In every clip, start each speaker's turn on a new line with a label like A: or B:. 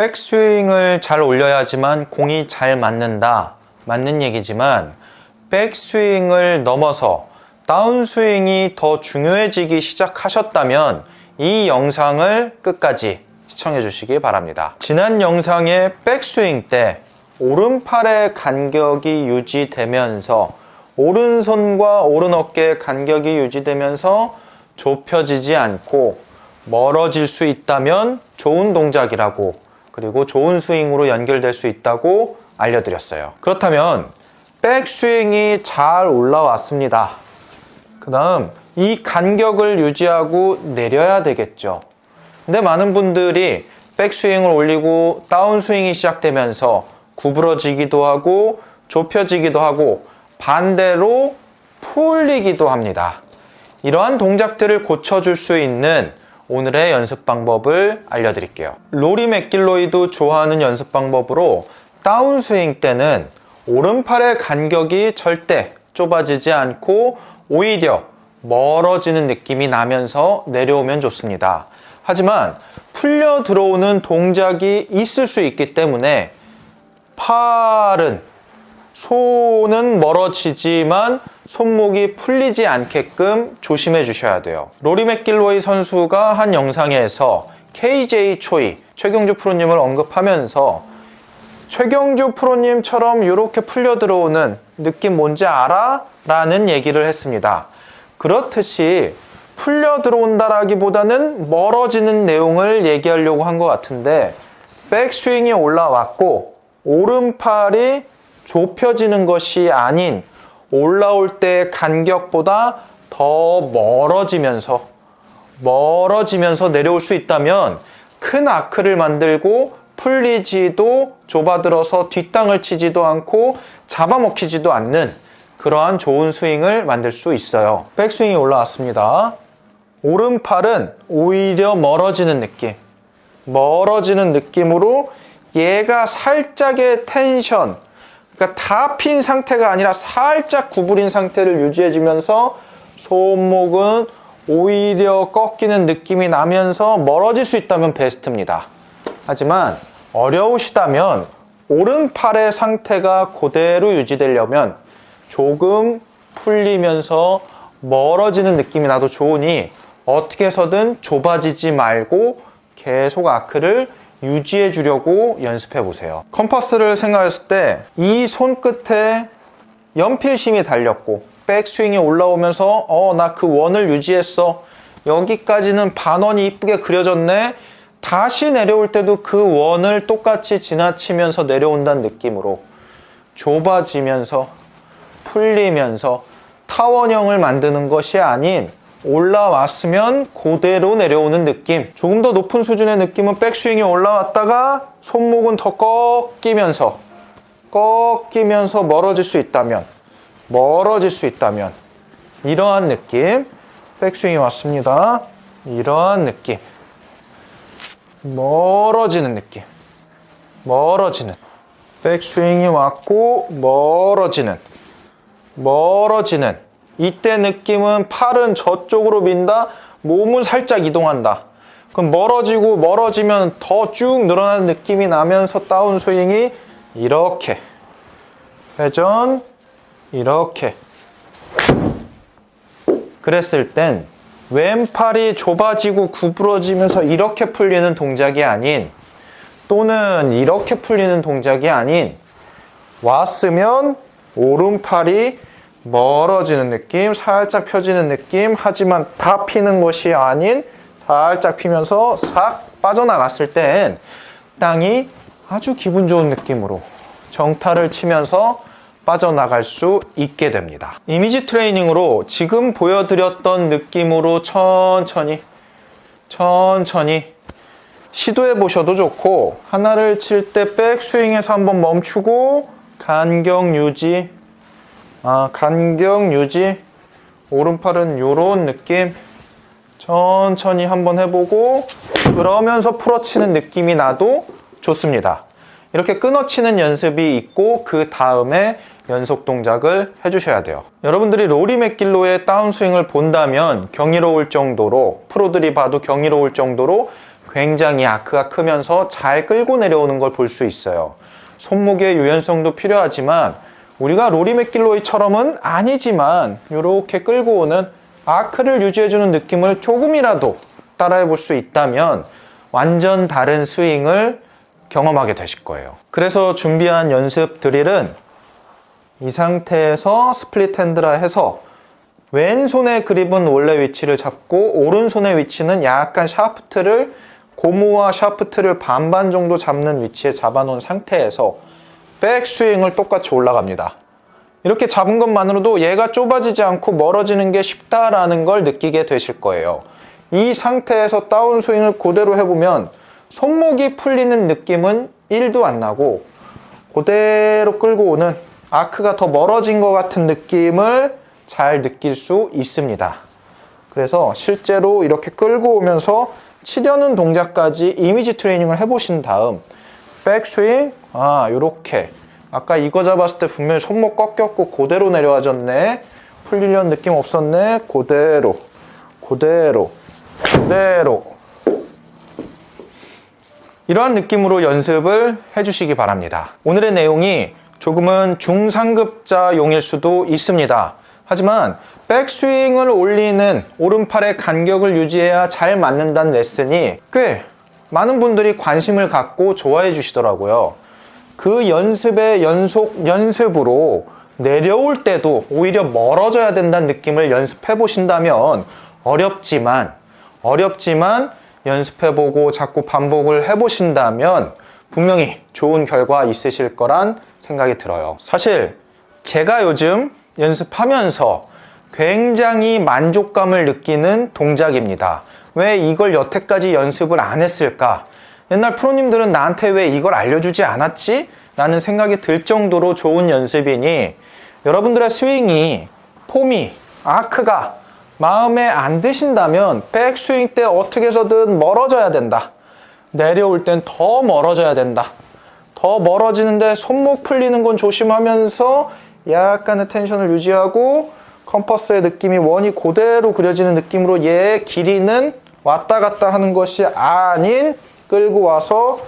A: 백스윙을 잘 올려야지만 공이 잘 맞는다. 맞는 얘기지만 백스윙을 넘어서 다운스윙이 더 중요해지기 시작하셨다면 이 영상을 끝까지 시청해 주시기 바랍니다. 지난 영상의 백스윙 때 오른팔의 간격이 유지되면서 오른손과 오른 어깨 간격이 유지되면서 좁혀지지 않고 멀어질 수 있다면 좋은 동작이라고 그리고 좋은 스윙으로 연결될 수 있다고 알려드렸어요. 그렇다면 백스윙이 잘 올라왔습니다. 그 다음 이 간격을 유지하고 내려야 되겠죠. 근데 많은 분들이 백스윙을 올리고 다운스윙이 시작되면서 구부러지기도 하고 좁혀지기도 하고 반대로 풀리기도 합니다. 이러한 동작들을 고쳐줄 수 있는 오늘의 연습 방법을 알려드릴게요. 로리 맥길로이도 좋아하는 연습 방법으로 다운스윙 때는 오른팔의 간격이 절대 좁아지지 않고 오히려 멀어지는 느낌이 나면서 내려오면 좋습니다. 하지만 풀려 들어오는 동작이 있을 수 있기 때문에 팔은 손은 멀어지지만 손목이 풀리지 않게끔 조심해 주셔야 돼요. 로리 맥길로이 선수가 한 영상에서 KJ 초이 최경주 프로님을 언급하면서 최경주 프로님처럼 이렇게 풀려 들어오는 느낌 뭔지 알아? 라는 얘기를 했습니다. 그렇듯이 풀려 들어온다라기보다는 멀어지는 내용을 얘기하려고 한 것 같은데 백스윙이 올라왔고 오른팔이 좁혀지는 것이 아닌 올라올 때 간격보다 더 멀어지면서 멀어지면서 내려올 수 있다면 큰 아크를 만들고 풀리지도 좁아들어서 뒷땅을 치지도 않고 잡아먹히지도 않는 그러한 좋은 스윙을 만들 수 있어요. 백스윙이 올라왔습니다. 오른팔은 오히려 멀어지는 느낌. 멀어지는 느낌으로 얘가 살짝의 텐션, 그러니까 다 핀 상태가 아니라 살짝 구부린 상태를 유지해주면서 손목은 오히려 꺾이는 느낌이 나면서 멀어질 수 있다면 베스트입니다. 하지만 어려우시다면 오른팔의 상태가 그대로 유지되려면 조금 풀리면서 멀어지는 느낌이 나도 좋으니 어떻게 해서든 좁아지지 말고 계속 아크를 유지해 주려고 연습해 보세요. 컴퍼스를 생각했을 때 이 손끝에 연필심이 달렸고 백스윙이 올라오면서 어 나 그 원을 유지했어. 여기까지는 반원이 이쁘게 그려졌네. 다시 내려올 때도 그 원을 똑같이 지나치면서 내려온다는 느낌으로 좁아지면서 풀리면서 타원형을 만드는 것이 아닌 올라왔으면 그대로 내려오는 느낌. 조금 더 높은 수준의 느낌은 백스윙이 올라왔다가 손목은 더 꺾이면서 꺾이면서 멀어질 수 있다면 멀어질 수 있다면 이러한 느낌. 백스윙이 왔습니다. 이러한 느낌. 멀어지는 느낌. 멀어지는. 백스윙이 왔고 멀어지는. 멀어지는 이때 느낌은 팔은 저쪽으로 민다 몸은 살짝 이동한다. 그럼 멀어지고 멀어지면 더 쭉 늘어나는 느낌이 나면서 다운 스윙이 이렇게. 회전 이렇게. 그랬을 땐 왼팔이 좁아지고 구부러지면서 이렇게 풀리는 동작이 아닌 또는 이렇게 풀리는 동작이 아닌 왔으면 오른팔이 멀어지는 느낌, 살짝 펴지는 느낌, 하지만 다 피는 것이 아닌 살짝 피면서 싹 빠져나갔을 땐 땅이 아주 기분 좋은 느낌으로 정타를 치면서 빠져나갈 수 있게 됩니다. 이미지 트레이닝으로 지금 보여드렸던 느낌으로 천천히, 천천히 시도해 보셔도 좋고, 하나를 칠 때 백스윙에서 한번 멈추고, 간격 유지, 아, 간격 유지, 오른팔은 요런 느낌, 천천히 한번 해보고, 그러면서 풀어치는 느낌이 나도 좋습니다. 이렇게 끊어치는 연습이 있고 그 다음에 연속 동작을 해주셔야 돼요. 여러분들이 로리 맥길로의 다운스윙을 본다면 경이로울 정도로 프로들이 봐도 경이로울 정도로 굉장히 아크가 크면서 잘 끌고 내려오는 걸 볼 수 있어요. 손목의 유연성도 필요하지만 우리가 로리 맥길로이처럼은 아니지만 이렇게 끌고 오는 아크를 유지해주는 느낌을 조금이라도 따라해 볼 수 있다면 완전 다른 스윙을 경험하게 되실 거예요. 그래서 준비한 연습 드릴은 이 상태에서 스플릿 핸드라 해서 왼손의 그립은 원래 위치를 잡고 오른손의 위치는 약간 샤프트를 고무와 샤프트를 반반 정도 잡는 위치에 잡아놓은 상태에서 백스윙을 똑같이 올라갑니다. 이렇게 잡은 것만으로도 얘가 좁아지지 않고 멀어지는 게 쉽다라는 걸 느끼게 되실 거예요. 이 상태에서 다운스윙을 그대로 해보면 손목이 풀리는 느낌은 1도 안 나고 그대로 끌고 오는 아크가 더 멀어진 것 같은 느낌을 잘 느낄 수 있습니다. 그래서 실제로 이렇게 끌고 오면서 치려는 동작까지 이미지 트레이닝을 해보신 다음 백스윙? 아 요렇게. 아까 이거 잡았을 때 분명히 손목 꺾였고 그대로 내려와졌네. 풀리려는 느낌 없었네. 그대로. 그대로. 그대로. 이러한 느낌으로 연습을 해주시기 바랍니다. 오늘의 내용이 조금은 중상급자용일 수도 있습니다. 하지만 백스윙을 올리는 오른팔의 간격을 유지해야 잘 맞는다는 레슨이 꽤 많은 분들이 관심을 갖고 좋아해 주시더라고요. 그 연습의 연속 연습으로 내려올 때도 오히려 멀어져야 된다는 느낌을 연습해 보신다면 어렵지만 어렵지만 연습해 보고 자꾸 반복을 해 보신다면 분명히 좋은 결과 있으실 거란 생각이 들어요. 사실 제가 요즘 연습하면서 굉장히 만족감을 느끼는 동작입니다. 왜 이걸 여태까지 연습을 안 했을까? 옛날 프로님들은 나한테 왜 이걸 알려주지 않았지? 라는 생각이 들 정도로 좋은 연습이니 여러분들의 스윙이, 폼이, 아크가 마음에 안 드신다면 백스윙 때 어떻게 해서든 멀어져야 된다. 내려올 땐 더 멀어져야 된다. 더 멀어지는데 손목 풀리는 건 조심하면서 약간의 텐션을 유지하고 컴퍼스의 느낌이 원이 그대로 그려지는 느낌으로 얘 길이는 왔다 갔다 하는 것이 아닌 끌고 와서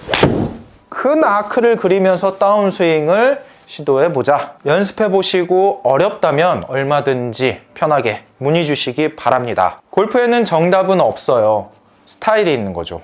A: 큰 아크를 그리면서 다운스윙을 시도해 보자. 연습해 보시고 어렵다면 얼마든지 편하게 문의 주시기 바랍니다. 골프에는 정답은 없어요. 스타일이 있는 거죠.